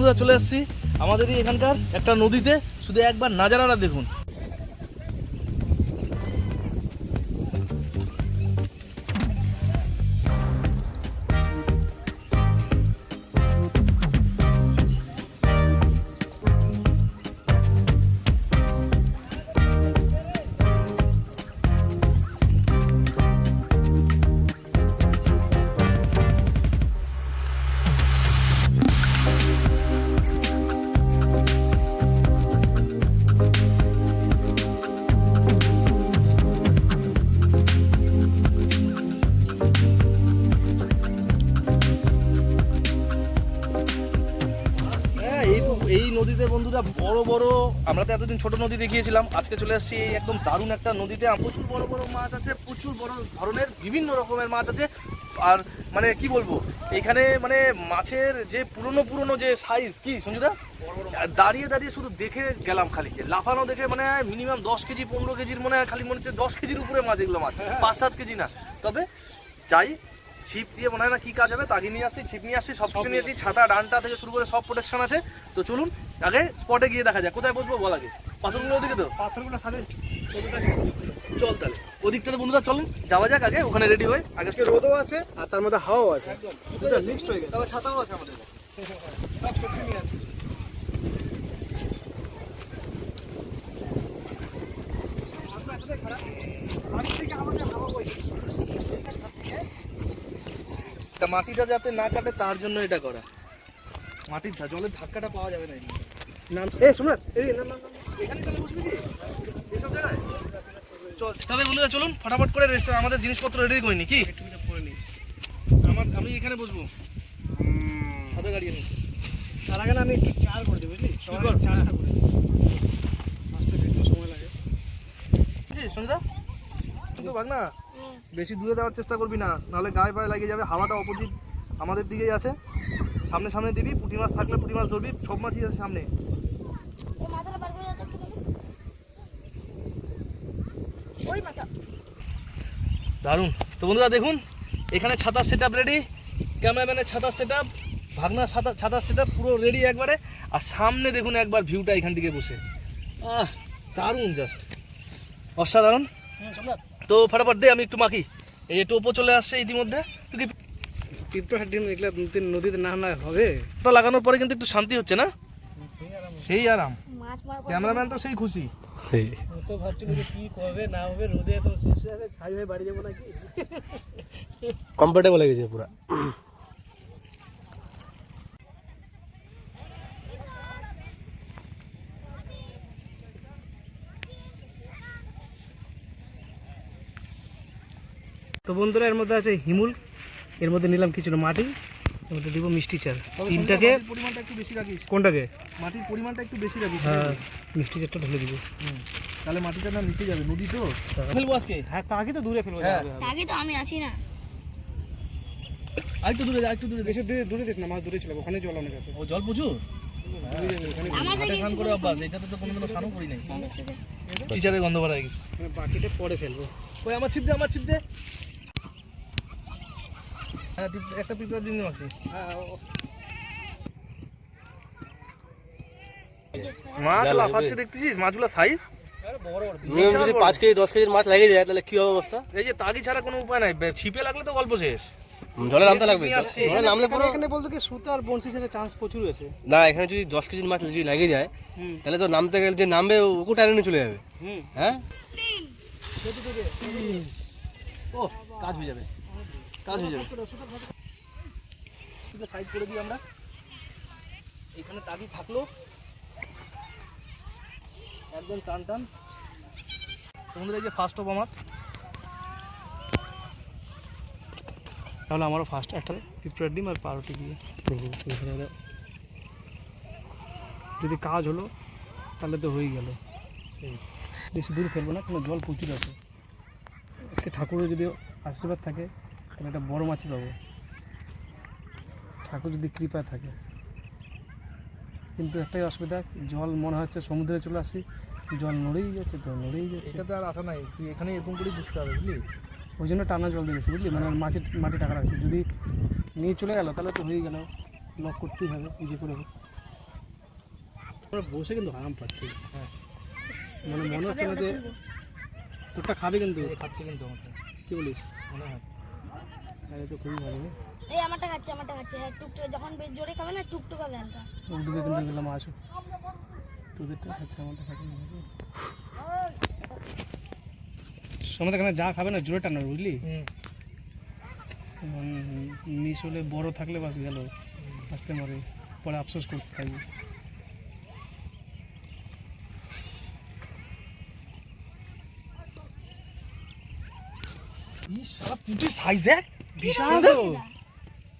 বন্ধুরা চলে আসছি। আমাদেরই এখানকার একটা নদীতে। শুধু একবার নাজারাটা দেখুন। এই নদীতে বন্ধুরা বড় বড়, আমরা তো এতদিন ছোট নদী দেখিয়েছিলাম, আজকে চলে আসছি এই একদম দারুণ একটা নদীতে। প্রচুর বড় বড় মাছ আছে, প্রচুর বড় ধরনের, বিভিন্ন রকমের মাছ আছে। আর মানে কি বলব, এখানে মানে মাছের যে পুরনো পুরনো যে সাইজ কি সঞ্জুদা দাঁড়িয়ে দাঁড়িয়ে শুধু দেখে গেলাম খালি লাফানো দেখে মানে মিনিমাম দশ কেজি, পনেরো কেজির মনে হয় খালি মনে হচ্ছে দশ কেজির উপরে মাছ এগুলো মাছ, পাঁচ সাত কেজি না। তবে যাই ছিপ দিয়ে মনে হয় না কি কাজ হবে তাকে নিয়ে আসছি ছিপ নিয়ে আসছি সব কিছু নিয়েছি ছাতা ডানটা থেকে শুরু করে সব প্রোটেকশন আছে। তো চলুন আগে স্পটে গিয়ে দেখা যাক কোথায় বসবো বল আগে? পাথরগুলো ওদিকে তো? পাথরগুলো সাথে চল তাহলে ওদিকটাতে বন্ধুরা চলুন যাওয়া যাক আগে ওখানে রেডি হয়ে। আগে রোদও আছে আর তার মধ্যে হাওয়াও আছে। মিক্সড হয়ে গেছে। তবে ছাতাও আছে আমাদের সব সবজি নিয়ে আসছি। তা মাটিটা যাতে না কাটে তার জন্য এটা করা। মাটির জলের ধাক্কাটা পাওয়া যাবে না। নাম এই শোনার এই না না না এখানে তাহলে বসবি কি? এসব জায়গায়? চল তবে বন্ধুরা চলুন ফটাফট করে রেস- আমাদের জিনিসপত্র রেডি করিনি কি? একটু পরে নি। আমার আমি এখানে বসবো। সাথে গাড়ি নেই তার আগে না আমি একটু চার করে দেবো বুঝলি? চারটা করে আসতে একটু সময় লাগে। সঞ্জিতা? কিন্তু ভাগ না বেশি দূরে দেওয়ার চেষ্টা করবি না নাহলে গায়ে পায়ে লাগিয়ে যাবে হাওয়াটা অপোজিট আমাদের দিকেই আছে। সামনে সামনে দিবি পুঁটি মাছ থাকলে পুঁটি মাছ ধরবি সব মাছই আছে সামনে। দারুণ। তো বন্ধুরা দেখুন এখানে ছাতার সেট আপ রেডি ক্যামেরাম্যানের ছাতার সেট আপ ভাগনা ছাতা ছাতার সেট পুরো রেডি একবারে। আর সামনে দেখুন একবার ভিউটা এখান থেকে বসে। আহ দারুণ জাস্ট অসাধারণ। তো ফটাফট দে আমি একটু মাখি। এই যে টোপো চলে আসছে ইতিমধ্যে। টিপটো হাড্ডি এগুলো নদীতে না না হবে? ওটা লাগানোর পরে কিন্তু একটু শান্তি হচ্ছে না? সেই আরাম। ক্যামেরাম্যান তো সেই খুশি। তো ভাবছিল যে কি করবে না হবে রোদে তো শেষ হয়ে যাবে ছাই হয়ে বাড়ি যাব নাকি? কমফর্টেবল হয়ে গেছে পুরো। তো বন্ধুরা এর মধ্যে আছে হিমুল এর মধ্যে নিলাম কিছু মাটি এর মধ্যে দিব মিষ্টি চাল। তিনটাকে পরিমাণটা একটু বেশি রাখিস। কোনটাকে? মাটির পরিমাণটা একটু বেশি রাখিস হ্যাঁ মিষ্টি চালটা ঢেলে দিব। তাহলে মাটিটা না নিচে যাবে নদী তো? ফেলব আজকে হ্যাঁ তাকে তো দূরে ফেলব হ্যাঁ। যাবে। আগে তো আমি আসি না। আরেকটু দূরে যা একটু দূরে বেশি দূরে দূরে দিস না মাছ দূরে ছিল ওখানে জল অনেক আছে। ও জল প্রচুর। টিচারের গন্ধ হয়ে গেছে। মানে বাকিটা পরে ফেলব। ওই আমার ছিপ দে আমার ছিপ দে। হ্যাঁ একটা দিন হ্যাঁ মাছ লাফাচ্ছে দেখতেছিস? মাছগুলো সাইজ বড় বড় মিনিমাম যদি পাঁচ কেজি দশ কেজির মাছ লাগিয়ে যায় তাহলে কি হবে অবস্থা? এই যে তাগি ছাড়া কোনো উপায় নাই ছিপে লাগলে তো গল্প শেষ। জলে নামতে লাগবে। জলে নামলে পুরো এখানে বলতো কি সুতো আর বংশী সেটা চান্স প্রচুর আছে। না এখানে যদি দশ কেজির মাছ যদি লাগিয়ে যায় তাহলে তো নামতে গেলে যে নামবে ওকে টাইনে নিয়ে চলে যাবে। হ্যাঁ? ও কাজ হয়ে যাবে। কাজ হয়ে যাবে। সাইড করে দিই আমরা। এখানে তাগি থাকল। একদম টান টান। তোমাদের এই যে ফার্স্ট অফ আমার। তাহলে আমারও ফার্স্ট একটা পিঁপড়ার ডিম আর পাউরুটি দিয়ে। যদি কাজ হলো তাহলে তো হয়ে গেল। বেশি দূর ফেলব না কোনো জল প্রচুর আছে। আজকে ঠাকুরের যদি আশীর্বাদ থাকে তাহলে একটা বড় মাছই পাবো। ঠাকুর যদি কৃপা থাকে। কিন্তু একটাই অসুবিধা জল মনে হচ্ছে সমুদ্রে চলে আসি জল নড়েই যাচ্ছে তো নড়েই যাচ্ছে। এটা তো আর আশা নাই তুই এখানে এরকম করেই বুঝতে হবে বুঝলি? ওই জন্য টানা জল দিয়েছি বুঝলি মানে মাছের মাটি টাকা রাখছি। যদি নিয়ে চলে গেল তাহলে তো হয়ে গেল। লক করতেই হবে যে করে হোক। আমরা বসে কিন্তু আরাম পাচ্ছি। হ্যাঁ। মানে মনে হচ্ছে না যে তোরটা খাবে কিন্তু। খাচ্ছে কিন্তু আমাকে। কী বলিস? মনে হয়। তাহলে তো খুবই ভালো। এই আমারটা খাচ্ছে আমারটা খাচ্ছে। হ্যাঁ টুকটুক যখন বেশ জোরে খাবে না টুকটুক হবে হালকা ওদিকে কিন্তু গেলাম আসো। তোদেরটা খাচ্ছে আমারটা খাচ্ছে না। সময় এখানে যা খাবে না জোরে টানা বুঝলি? নিচ হলে বড় থাকলে বাস গেল। আসতে মারে পরে আফসোস করতে থাকবে। এই সাইজ দেখ বিশাল। তো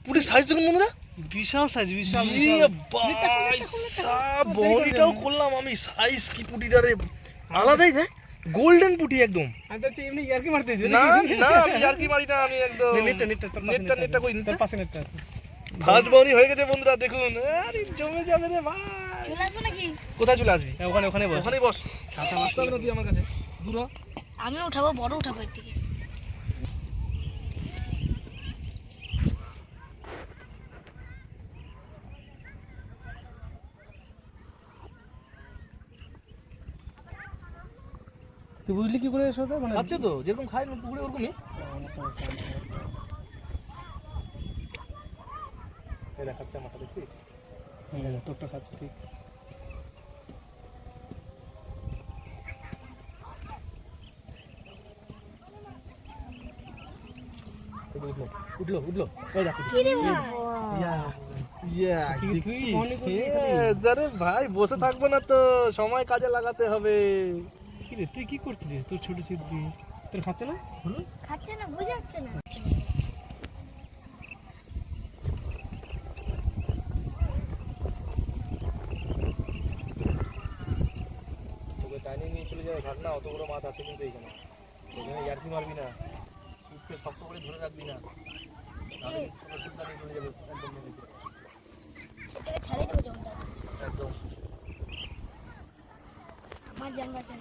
পুটির সাইজ দেখুন মনে হয় বিশাল সাইজ বিশাল। ইয়ে সাব বড়িটাও করলাম আমি সাইজ কি পুটিটা রে। আলাদাই দেখ গোল্ডেন পুটি একদম। আমি এমনি ইয়ার্কি মারতে না না আমি আর কি মারি না আমি একদম। নেটটা নেটটা নেটটা নেটটা কই পাশে নেটটা আছে। ভাজ হয়ে গেছে বন্ধুরা দেখুন। আরে জমে যাবে রে ভাই। চলে আসবে নাকি? কোথায় চলে আসবি? হ্যাঁ, ওখানে ওখানে বস। ওখানেই বস। ছাতা আসতে হবে না তুই আমার কাছে। দূর আমি উঠাবো বড় উঠাবো এর থেকে। তুই বুঝলি কি করে এসো মানে তো যেরকম খায় না পুকুরে ওরকমই। আমারটা দেখছিস? হুম, তোরটা খাচ্ছে ঠিক। উঠল উঠল উঠল এই দেখ ভাই? ইয়া ইয়া? মনে বসে থাকব না তো সময় কাজে লাগাতে হবে। রে তুই কি করতেছিস? তোর ছোট সিদ্ধি তোর খাচ্ছে না? খাচ্ছে না বুঝে যাচ্ছে না। তোকে টাইনে নিয়ে চলে যাবে ঘাট অত বড় মাছ আছে কিন্তু এখানে এখানে ইয়ার্কি মারবি না ছিপকে শক্ত করে ধরে রাখবি না। কিন্তু তোকে নিয়ে চলে যাবে একদম নদীতে ছাড়িয়ে দেবো জমটা একদম। আমার জান বাঁচা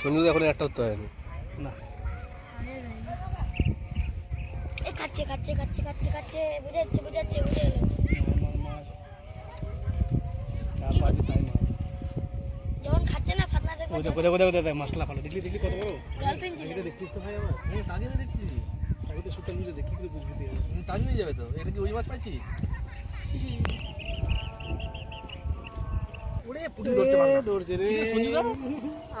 সঞ্জু এখন একটা উত্তর হয়নি না। এ খাচ্ছে খাচ্ছে খাচ্ছে খাচ্ছে খাচ্ছে বুঝে যাচ্ছে বুঝে মার। যখন খাচ্ছে না ফাতনা দেখবে কোথায় কোথায় কোথায় কোথায় মাছটা ভালো। দেখলি দেখলি কত বড়? ছিল। দেখতিস তো ভাই আমার হুম তাকে তো দেখছিস আগে তো সুতা বুঝেছে কি করে বুঝবি তুই? হুম, তাজ নিয়ে যাবে তো? এটা কি ওই মাছ পাইছিস? ওরে পুটি ধরছে। ধরছে রে। সঞ্জুদা?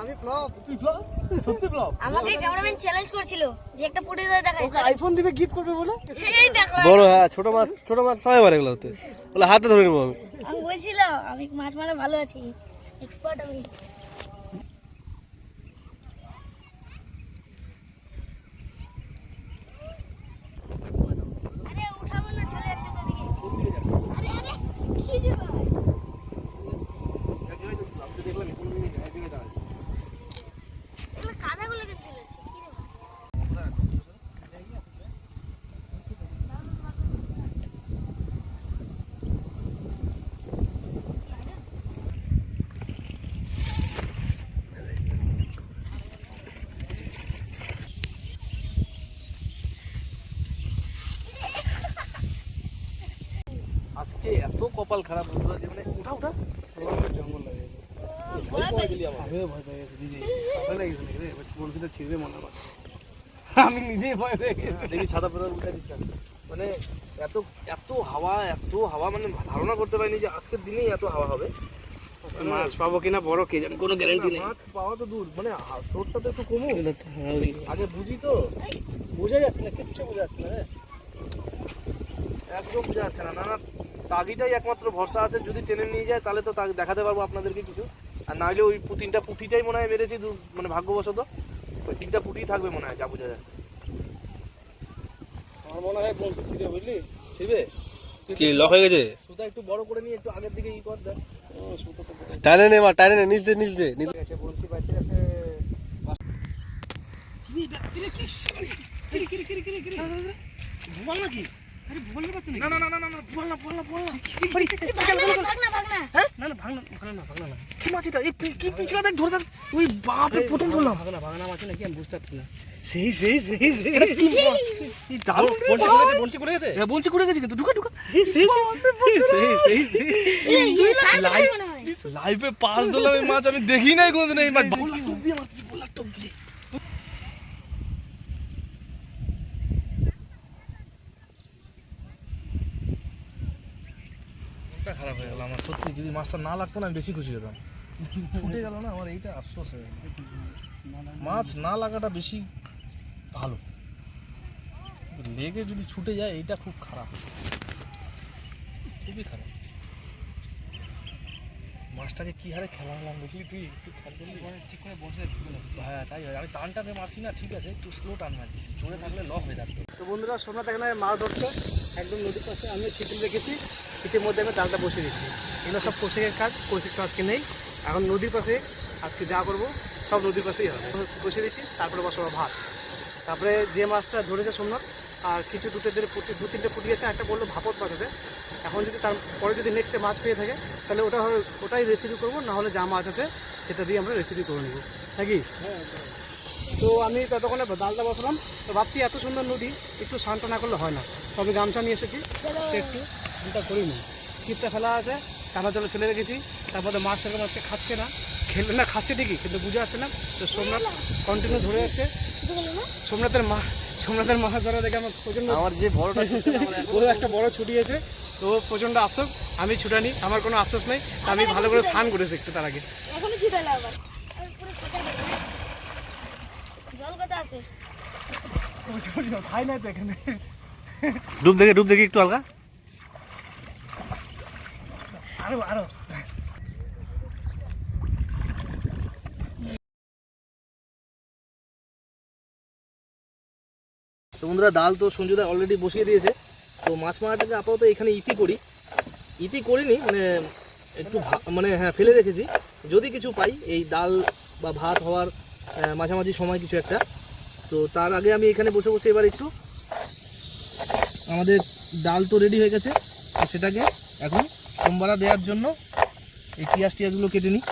আমি ফ্লপ তুই ফ্লপ সত্যি ফ্লপ আমাকে ক্যামেরাম্যান চ্যালেঞ্জ করছিল যে একটা পুটি ধরে দেখাই। আইফোন দিবে গিফট করবে বলে? এই দেখো বড় হ্যাঁ ছোট মাছ ছোট মাছ সবাই মারে এগুলো হতে। বলে হাতে ধরে নেব আমি। আমি বলছিলাম আমি মাছ মারা ভালো আছি। এক্সপার্ট আমি আরে উঠাবো না চলে যাচ্ছে তো দিকে আরে আরে কি যে ভাই এগুলো কাদাগুলো কেন চলে যাচ্ছে কি রে ভাই? আজকে এত কপাল খারাপ বন্ধুরা যে মানে উঠা উঠা। জঙ্গল লাগে মনে আমি নিজেই ভয় পেয়ে গেছি। দেখি সাদা পেপার উল্টা দিস। মানে এত এত হাওয়া এত হাওয়া মানে ধারণা করতে পারিনি যে আজকের দিনেই এত হাওয়া হবে। মাছ পাবো কিনা বড় কে জানে কোনো গ্যারান্টি নেই। মাছ পাওয়া তো দূর মানে স্রোতটা তো একটু কমুক। আগে বুঝি তো বোঝা যাচ্ছে না কিচ্ছু বোঝা যাচ্ছে না রে একদম বোঝা যাচ্ছে না না না। তাগিটাই একমাত্র ভরসা আছে যদি টেনে নিয়ে যায় তাহলে তো দেখাতে পারব আপনাদেরকে কিছু আর না হলে ওই পু- তিনটা পুঁটিটাই মনে হয় মেরেছি দু- মানে ভাগ্যবশত ওই তিনটা পুঁটি থাকবে মনে হয় যা বোঝা যাচ্ছে আমার মনে হয় বলছে ছিঁড়ে বুঝলি শিবে কি লক হয়ে গেছে সুতা একটু বড় করে নিয়ে একটু আগের দিকে ই কর দেখ টানে নে মা টানে নে নিচ দে নিচ দে নিচ দে। গেছে বলছি বাচ্চা গেছে ভুয়াল নাকি আরে বলতে পারছি না না না না না না না বল না বল না বল না না না না না ভাগনা ভাগনা না ভাগনা না কি মাছ এই কি পিছলা দেখ ধরে দেখ ওই বাপরে প্রথম ধরলাম ভাগনা ভাগনা মাছ নাকি আমি বুঝতে পারছি না সেই সেই সেই সেই এই দারুণ বলছি করে গেছে বলছি করে গেছে এ, বলছি করে গেছি কিন্তু ঢুকা ঢুকা এই সেই সেই সেই সেই লাইভে পাঁচ ধরলাম এই মাছ আমি দেখি নাই কোনোদিন এই মাছ বল টপ দিয়ে মারতেছি বল টপ দিয়ে মনটা খারাপ হয়ে গেল আমার সত্যি যদি মাছটা না লাগতো না আমি বেশি খুশি হতাম। ছুটে গেল না আমার এইটা আফসোস হয়ে গেল। মাছ না লাগাটা বেশি ভালো। লেগে যদি ছুটে যায় এইটা খুব খারাপ। খুবই খারাপ। মাছটাকে কি হারে খেলা হলাম বুঝলি তুই? একটু খেয়াল করলি? ঠিক করে বসে হ্যাঁ তাই হয়। আমি টানটাকে মারছি না ঠিক আছে। একটু স্লো টান মারছি। জোরে থাকলে লক হয়ে যাচ্ছে। তো বন্ধুরা সোমনাথ এখানে মাছ ধরছে। একদম নদীর পাশে আমি ছিটিল রেখেছি। ছিটির মধ্যে আমি জালটা বসে দিচ্ছি এগুলো সব কৌশিকের কাজ, কৌশিক তো আজকে নেই। এখন নদীর পাশে আজকে যা করব, সব নদীর পাশেই হবে। বসে দিচ্ছি, তারপরে বসাবো ভাত। তারপরে যে মাছটা ধরেছে সোমনাথ, আর কিছু দুটো দিন পুটি দু তিনটে পুটিয়েছে একটা বলল ভাপত মাছ আছে। এখন যদি তারপরে যদি নেক্সটে মাছ পেয়ে থাকে, তাহলে ওটা ওটাই রেসিপি করব নাহলে যা মাছ আছে, সেটা দিয়ে আমরা রেসিপি করে নেব। নাকি? তো আমি ততক্ষণে ডালটা বসালাম। তো ভাবছি এত সুন্দর নদী, একটু স্নানটা না করলে হয় না। তবে গামছা নিয়ে এসেছি। তো একটু স্নানটা করি নি। ছিপটা ফেলা আছে। কাঁথা জলে ফেলে রেখেছি। তারপরে মাছ সেরকম আজকে খাচ্ছে না। খেলবে না খাচ্ছে ঠিকই কিন্তু বুঝে যাচ্ছে না। তো সোমনাথ কন্টিনিউ ধরে যাচ্ছে। সোমনাথের মা সোমনাথের মাছ ধরা দেখে আমার প্রচণ্ড আমার যে বড়টা ও একটা বড় ছুটিয়েছে তো প্রচণ্ড আফসোস আমি ছুটানি আমার কোনো আফসোস নেই। আমি ভালো করে স্নান করেছি একটু তার আগে। ডুব দেখে ডুব দেখে একটু হালকা। আরও আরও। তো বন্ধুরা, ডাল তো সঞ্জুদা অলরেডি বসিয়ে দিয়েছে। তো মাছ মারাটাকে আপাতত এখানে ইতি করি। ইতি করিনি মানে একটু মানে হ্যাঁ ফেলে রেখেছি। যদি কিছু পাই, এই ডাল বা ভাত হওয়ার মাঝামাঝি সময় কিছু একটা। তো তার আগে আমি এখানে বসে বসে এবার একটু আমাদের ডাল তো রেডি হয়ে গেছে। সেটাকে এখন সোমবারা দেওয়ার জন্য এই পিঁয়াজ টিয়াজগুলো কেটে নিই।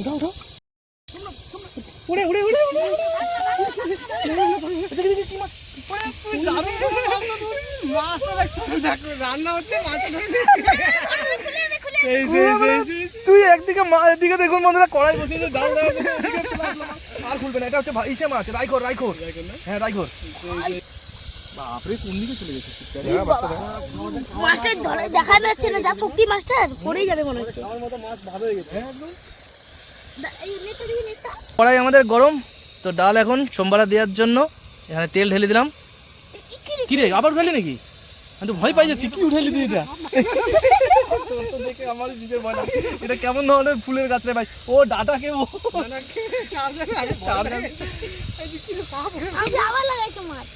উঠাও উঠাও উড়ে উড়ে উড়ে উড়ে তুই একদিকে মা এদিকে দেখুন বন্ধুরা কড়াই বসিয়ে ডাল দেওয়া আছে, এদিকে চলে আসলো। আর খুলবে না এটা হচ্ছে ইসে মাছ রাইখোর রাইখোর হ্যাঁ রাইখোর বাপরে কোন দিকে চলে গেছে মাছটা ধরে দেখা যাচ্ছে না যা শক্তি মাছটার পড়েই যাবে মনে হচ্ছে। আমার মতো মাছ ভালো হয়ে গেছে। কড়াই আমাদের গরম তো ডাল এখন সোমবারা দেওয়ার জন্য এখানে তেল ঢেলে দিলাম। কি রে আবার উঠালি নাকি? আমি তো ভয় পাই যাচ্ছি কি উঠালি তুই এটা? এটা কেমন ধরনের ফুলের গাছ রে ভাই? ও ডাটা কে ও। আমি আবার লাগাইছো মাছ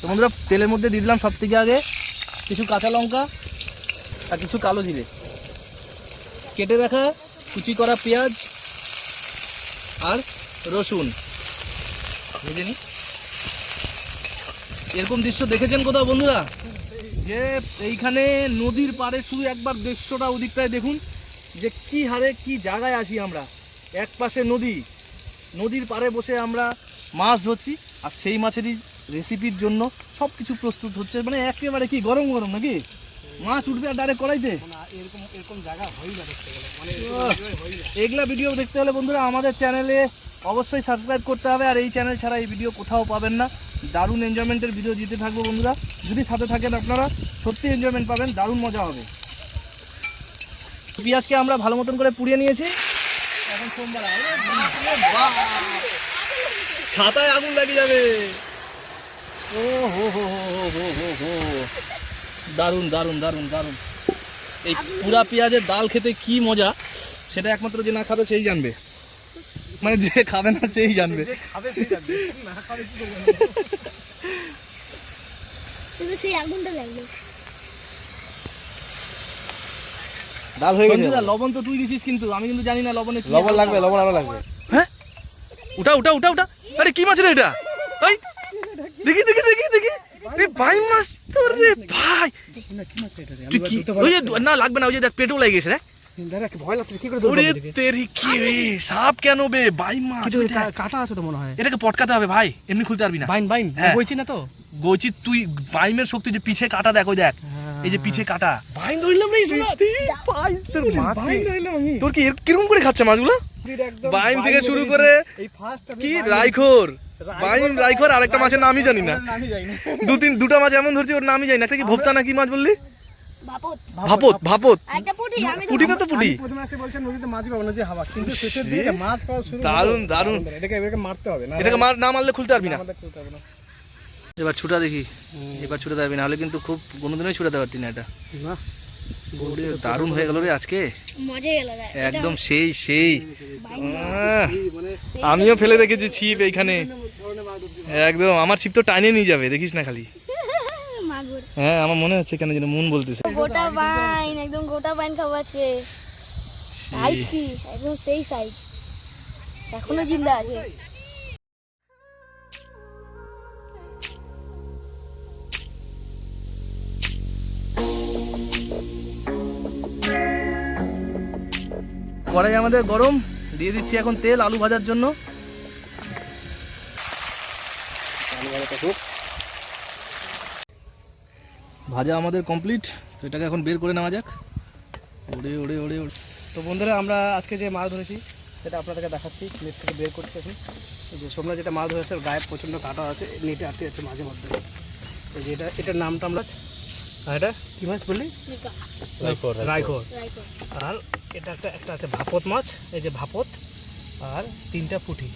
তো বন্ধুরা তেলের মধ্যে দিয়ে দিলাম সব থেকে আগে কিছু কাঁচা লঙ্কা আর কিছু কালো জিরে। কেটে রাখা, কুচি করা পেঁয়াজ আর রসুন। ভেজে নি। এরকম দৃশ্য দেখেছেন কোথাও বন্ধুরা? যে এইখানে নদীর পাড়ে শুধু একবার দৃশ্যটা ওদিকটায় দেখুন যে কি হারে কি জায়গায় আছি আমরা। এক পাশে নদী নদীর পাড়ে বসে আমরা মাছ ধরছি আর সেই মাছেরই রেসিপির জন্য সব কিছু প্রস্তুত হচ্ছে। মানে একেবারে কি গরম গরম নাকি? মাছ উঠবে আর ডাইরেক্ট কড়াইতে? এরকম এরকম জায়গা হয়ে যাবে মানে এগুলা ভিডিও দেখতে হলে বন্ধুরা আমাদের চ্যানেলে অবশ্যই সাবস্ক্রাইব করতে হবে আর এই চ্যানেল ছাড়া এই ভিডিও কোথাও পাবেন না। দারুণ এনজয়মেন্টের ভিডিও দিতে থাকব বন্ধুরা। যদি সাথে থাকেন আপনারা, সত্যি এনজয়মেন্ট পাবেন, দারুণ মজা হবে। পেঁয়াজকে আমরা ভালো মতন করে পুড়িয়ে নিয়েছি। এখন সোমবার। ছাতায় আগুন লাগিয়ে যাবে। ও, হো হো হো হো হো হো হো। দারুণ দারুণ দারুণ দারুণ। এই পুরা পেঁয়াজের ডাল খেতে কি মজা, সেটা একমাত্র যে না খাবে সেই জানবে। মানে যে খাবে না সেই জানবে। যে খাবে সেই যাবে না খাবে কি করবে? কিন্তু সেই আগুনটা লাগল ডাল হয়ে গেছে লবণ তো তুই দিছিস কিন্তু আমি কিন্তু জানি না লবণে কি লবণ লাগবে লবণ আরও লাগবে। হ্যাঁ? উঠা উঠা উঠা উঠা। আরে কি মাছ রে এটা? এই দেখি দেখি দেখি দেখি। এ ভাই মাছ তো রে ভাই। কি মাছ এটা রে? ওই যে না লাগবে না ওই যে দেখ পেটও লেগে গেছে দেখ। ভয় লাগতেছে কি করে ওরে তেরি কি রে সাপ কেন বে? ভাই মাছ কিছু ওই দেখ। কা- কাটা আছে তো মনে হয়। এটাকে পটকাতে হবে ভাই এমনি খুলতে পারবি না। বাইন বাইন হ্যাঁ। না তো। গৌচি তুই বাইমের শক্তি যে পিছে কাটা দেখ ওই দেখ। এই যে পিছে কাটা। বাইন ধরলাম রে তোর মাছ তোর কি কীরকম করে খাচ্ছে মাছগুলো? বাইন থেকে শুরু করে কি? রাইখোর বাইম রাইখোর আরেকটা মাছের নামই জানি না। দু তিন দুটো মাছ এমন ধরছি ওর নামই জানি না। একটা কি ভোক্তা না কি মাছ বললি? ভাপত। ভাপত আর একটা পুঁটি আমি পুটিটা তো পুটি। প্রথমে এসে বলছেন নদীতে মাছ পাবো না যে হাওয়া। কিন্তু শেষের দিকে মাছ পাওয়া শুরু হলো। দারুণ, দারুণ। এটাকে মারতে হবে না এটাকে মার না মারলে খুলতে পারবি না। খুলতে হবে না। এবার ছুটা দেখি। এবার ছুটাতে পারবি না হলে কিন্তু খুব কোনোদিনই ছুটাতে পারতি না এটা। না দারুণ হয়ে গেল রে আজকে। একদম সেই সেই। মানে আমিও ফেলে রেখেছি ছিপ এইখানে। একদম আমার ছিপ তো টাইনে নিয়ে যাবে দেখিস না খালি। হ্যাঁ আমার মনে হচ্ছে কেন যেন মন বলতেছে। গোটা বাইন একদম গোটা বাইন খাব আজকে। সাইজ কি? একদম সেই সাইজ এখনও জিন্দা আছে। কড়াই আমাদের গরম দিয়ে দিচ্ছি এখন তেল আলু ভাজার জন্য। ভাজা আমাদের কমপ্লিট তো এটাকে এখন বের করে নেওয়া যাক। ওড়ে ওড়ে ওড়ে ওড়ে তো বন্ধুরা আমরা আজকে যে মাছ ধরেছি সেটা আপনাদেরকে দেখাচ্ছি। নেট থেকে বের করছি এখন। এই যে সোমনা যেটা মাছ ধরেছে গায়ে প্রচণ্ড কাটা আছে নেটে আটকে যাচ্ছে মাঝে মধ্যে। এই যে এটা এটার নামটা আমরা আর এটা কী মাছ বললি? রাইকো আর এটা একটা একটা আছে ভাপত মাছ এই যে ভাপত। আর তিনটা পুঁটি।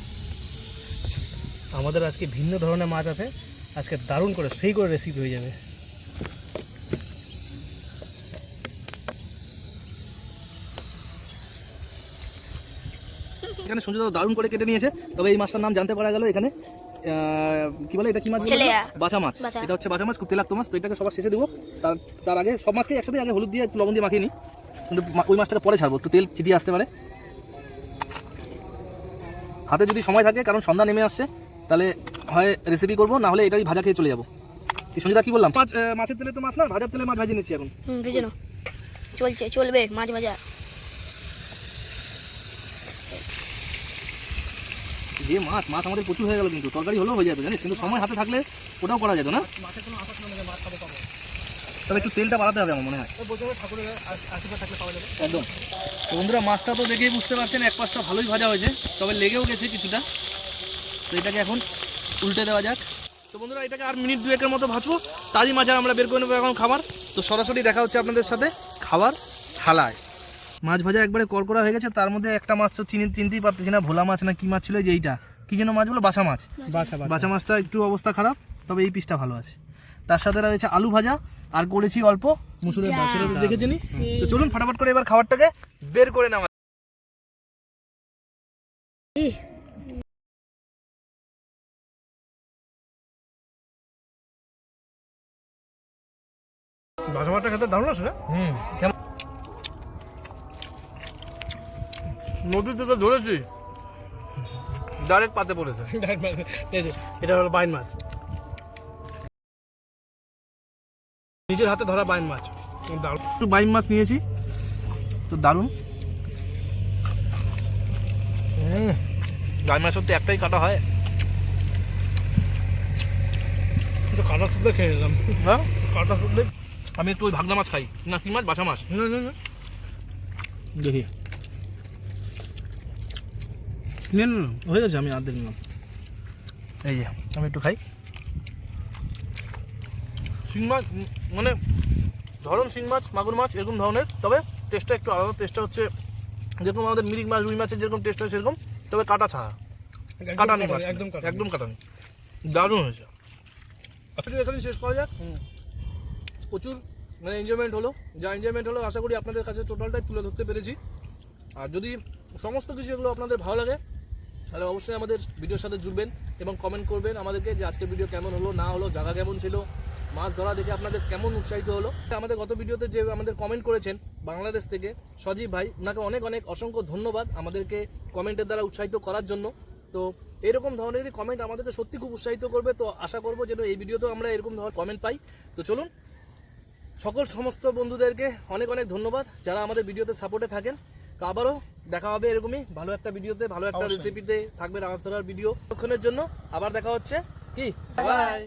আমাদের আজকে ভিন্ন ধরনের মাছ আছে। আজকে দারুণ করে সেই করে রেসিপি হয়ে যাবে। এখানে সঞ্জয় দাদা দারুণ করে কেটে নিয়েছে। তবে এই মাছটার নাম জানতে পারা গেল এখানে। আহ, কি বলে এটা? কি মাছ। বাসা মাছ। এটা হচ্ছে বাসা মাছ খুব তেলাক্ত মাছ। তো এটাকে সবার শেষে দেবো। তার তার আগে সব মাছকে একসাথে আগে হলুদ দিয়ে একটু লবণ দিয়ে মাখিয়ে নিই। কিন্তু ওই মাছটাকে পরে ছাড়বো একটু তেল ছিটিয়ে আসতে পারে। হাতে যদি সময় থাকে কারণ সন্ধ্যা নেমে আসছে তাহলে হয় রেসিপি করব না হলে এটাই ভাজা খেয়ে চলে যাব। কি সঞ্জিতা কি বললাম? মাছ মাছের তেলে তো মাছ না ভাজার তেলে মাছ ভাজিয়ে নিচ্ছি এখন। ভেজে চলছে চলবে মাঝে মাঝে যে মাছ মাছ আমাদের প্রচুর হয়ে গেল কিন্তু। তরকারি হলেও হয়ে যাবে জানিস? কিন্তু সময় হাতে থাকলে ওটাও করা যেত না? তবে। একটু তেলটা বাড়াতে হবে আমার মনে হয়। একদম। তো বন্ধুরা মাছটা তো দেখেই বুঝতে পারছেন এক পাশটা ভালোই ভাজা হয়েছে তবে লেগেও গেছে কিছুটা। তো এটাকে এখন উল্টে দেওয়া যাক। তো বন্ধুরা এটাকে আর মিনিট দুয়েকের মতো ভাজবো। তারই মাঝে আমরা বের করে নেব এখন খাবার। তো সরাসরি দেখা হচ্ছে আপনাদের সাথে খাবার থালায়। মাছ ভাজা একবারে করকরা হয়ে গেছে তার মধ্যে একটা মাছ তো চিনি চিনতেই পারতেছি না ভোলা মাছ না কি মাছ ছিল যে এইটা। কি যেন মাছ বলো? বাসা মাছ। বাসা বাসা মাছটা একটু অবস্থা খারাপ তবে এই পিসটা ভালো আছে। তার সাথে রয়েছে আলু ভাজা আর করেছি অল্প মুসুরের ডাল। সেটা তো তো চলুন ফাটাফাট করে এবার খাবারটাকে বের করে নেওয়া বাসা মাছটা খেতে দারুণ আছে হুম কেমন? নদী তো ধরেছি। ডাইরেক্ট পাতে পড়েছে। এটা হলো বাইন মাছ। নিজের হাতে ধরা বাইন মাছ। দারুণ। একটু বাইম মাছ নিয়েছি তো দারুণ। বাইম মাছ তো একটাই কাটা হয়। কাটা শুদ্ধ খেয়ে নিলাম। হ্যাঁ? কাটা শুদ্ধ আমি একটু ওই ভাগনা মাছ খাই। না কি মাছ? বাসা মাছ। না না না দেখি। না না হয়ে গেছে আমি আর্ধেক নিলাম এই যে আমি একটু খাই। শিং মাছ মানে ধরন শিং মাছ মাগুর মাছ এরকম ধরনের তবে টেস্টটা একটু আলাদা। টেস্টটা হচ্ছে যেরকম আমাদের মিরিক মাছ রুই মাছের যেরকম টেস্ট হয় সেরকম তবে কাটা ছাড়া। কাটা নেই মাছ একদম একদম কাটা নেই দারুণ হয়েছে। ভিডিও এখানেই শেষ করা যাক। প্রচুর মানে এনজয়মেন্ট হলো। যা এনজয়মেন্ট হলো আশা করি আপনাদের কাছে টোটালটাই তুলে ধরতে পেরেছি। আর যদি সমস্ত কিছু এগুলো আপনাদের ভালো লাগে তাহলে অবশ্যই আমাদের ভিডিওর সাথে জুড়বেন এবং কমেন্ট করবেন আমাদেরকে যে আজকের ভিডিও কেমন হলো, না হলো, জায়গা কেমন ছিল, মাছ ধরা দেখে আপনাদের কেমন উৎসাহিত হলো। আমাদের গত ভিডিওতে যে আমাদের কমেন্ট করেছেন বাংলাদেশ থেকে, সজীব ভাই ওনাকে অনেক অনেক অসংখ্য ধন্যবাদ আমাদেরকে কমেন্টের দ্বারা উৎসাহিত করার জন্য। তো এরকম ধরনেরই কমেন্ট আমাদেরকে সত্যি খুব উৎসাহিত করবে। তো আশা করব যেন এই ভিডিওতেও আমরা এরকম ধরনের কমেন্ট পাই। তো চলুন, সকল সমস্ত বন্ধুদেরকে অনেক অনেক ধন্যবাদ যারা আমাদের ভিডিওতে সাপোর্টে থাকেন। তো আবারও দেখা হবে এরকমই ভালো একটা ভিডিওতে ভালো একটা রেসিপিতে থাকবে মাছ ধরার ভিডিও। ততক্ষণের জন্য আবার দেখা হচ্ছে। কি? বাই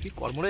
কি কর্মরে